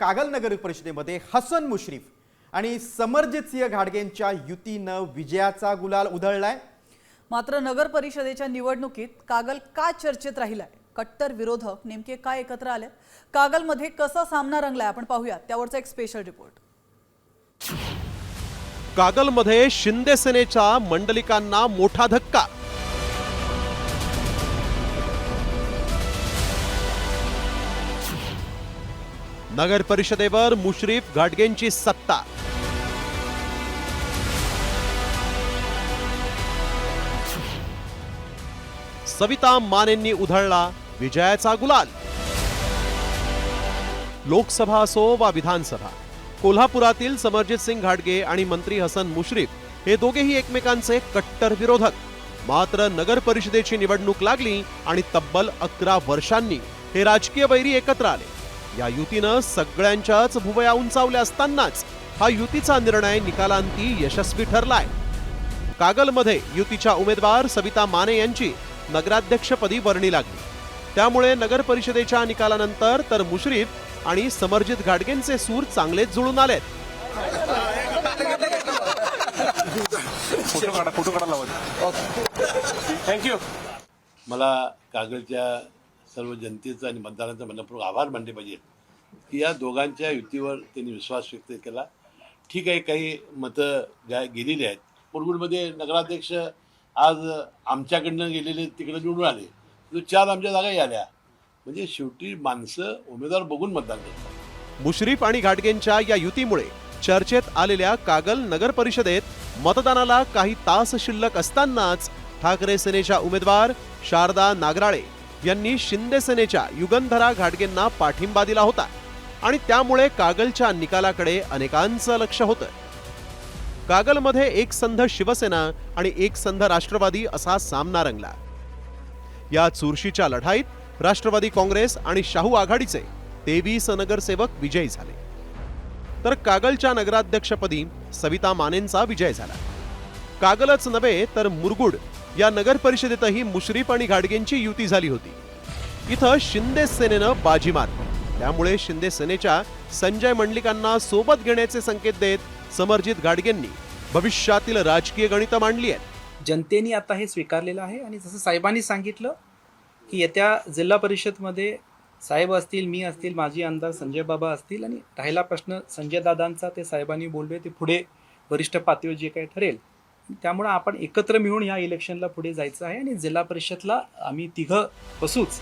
कागल नगर परिषदेमध्ये हसन मुश्रीफ आणि समरजित सिंह घाडगेंच्या युतीनं विजयाचा गुलाल उधळलाय. मात्र नगर परिषदेच्या निवडणुकीत कागल का चर्चेत राहिलाय? कट्टर विरोधक नेमके काय एकत्र आले कागलमध्ये कसा सामना रंगलाय आपण पाहूया त्यावरचा एक स्पेशल रिपोर्ट कागलमध्ये शिंदे सेनेच्या मंडलिकांना मोठा धक्का नगर परिषदेवर मुश्रीफ घाटगेंची सत्ता. सविता मानेंनी उधळला विजयाचा गुलाल. लोकसभा असो वा विधानसभा कोल्हापुरातील समरजित सिंग घाटगे आणि मंत्री हसन मुश्रीफ हे दोघेही एकमेकांचे कट्टर विरोधक. मात्र नगर परिषदेची निवडणूक लागली आणि तब्बल अकरा वर्षांनी हे राजकीय वैरी एकत्र आले. या युतीनं सगळ्यांच्याच भुवया उंचावल्या असतानाच हा युतीचा निर्णय निकालांती यशस्वी ठरलाय. कागलमध्ये युतीच्या उमेदवार सविता माने यांची नगराध्यक्षपदी वर्णी लागली. त्यामुळे नगर परिषदेच्या निकालानंतर तर मुश्रीफ आणि समरजित घाटगेंचे सूर चांगलेच जुळून आलेत. थँक्यू मला कागलच्या सर्व जनतेचं आणि मतदारांचं मनपूर्वक आभार मानले पाहिजेत की या दोघांच्या युतीवर त्यांनी विश्वास व्यक्त केला. ठीक आहे काही मतं ज्या गेलेली आहेत. मुरगुडमध्ये नगराध्यक्ष आज आमच्याकडनं गेलेले तिकडे निवडून आले. तो चार आमच्या जागाही आल्या म्हणजे शेवटी माणसं उमेदवार बघून मतदान करतात. मुश्रीफ आणि घाटगेंच्या या युतीमुळे चर्चेत आलेल्या कागल नगर परिषदेत मतदानाला काही तास शिल्लक असतानाच ठाकरे सेनेच्या उमेदवार शारदा नागराळे यांनी शिंदेसेनेच्या युगंधरा घाटगेंना पाठिंबा दिला होता. आणि त्यामुळे कागलच्या निकालाकडे अनेकांचं लक्ष होतं. कागलमध्ये एक संघ शिवसेना आणि एक संघ राष्ट्रवादी असा सामना रंगला. या चुरशीच्या लढाईत राष्ट्रवादी काँग्रेस आणि शाहू आघाडीचे तेवीस नगरसेवक विजयी झाले. तर कागलच्या नगराध्यक्षपदी सविता मानेंचा विजय झाला. कागलच नव्हे तर मुरगुड या नगर परिषदेतही मुश्रीफ आणि घाडगेंची युती झाली होती. इथं शिंदे सेनेनं बाजी मारली त्यामुळे शिंदे सेनेच्या संजय मंडलिकांना सोबत घेण्याचे संकेत देत समरजित घाडगेंनी भविष्यातील राजकीय गणित मांडली आहेत. जनतेने आता हे स्वीकारलेलं आहे आणि जसं साहेबांनी सांगितलं की येत्या जिल्हा परिषदमध्ये साहेब असतील मी असतील माजी आमदार संजय बाबा असतील आणि राहिला प्रश्न संजय दादांचा ते साहेबांनी बोलले ते पुढे वरिष्ठ पातळीवर जे काही ठरेल त्यामुळं आपण एकत्र मिळून या इलेक्शनला पुढे जायचं आहे आणि जिल्हा परिषदला आम्ही तिघं बसूच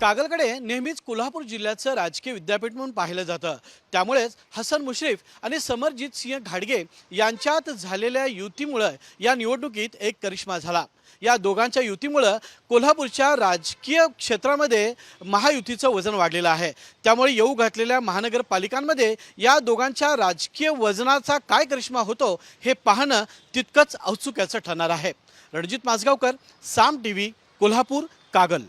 कागलकडे नेहमीच कोल्हापूर जिल्ह्याचं राजकीय विद्यापीठ म्हणून पाहिलं जातं. त्यामुळेच हसन मुश्रीफ आणि समरजित सिंह घाडगे यांच्यात झालेल्या युतीमुळं या निवडणुकीत एक करिश्मा झाला. या दोघांच्या युतीमुळं कोल्हापूरच्या राजकीय क्षेत्रामध्ये महायुतीचं वजन वाढलेलं आहे. त्यामुळे येऊ घातलेल्या महानगरपालिकांमध्ये या दोघांच्या राजकीय वजनाचा काय करिश्मा होतो हे पाहणं तितकंच औत्सुक्याचं ठरणार आहे. Ranjit Majgaonkar Saam T V Kolhapur Kagal.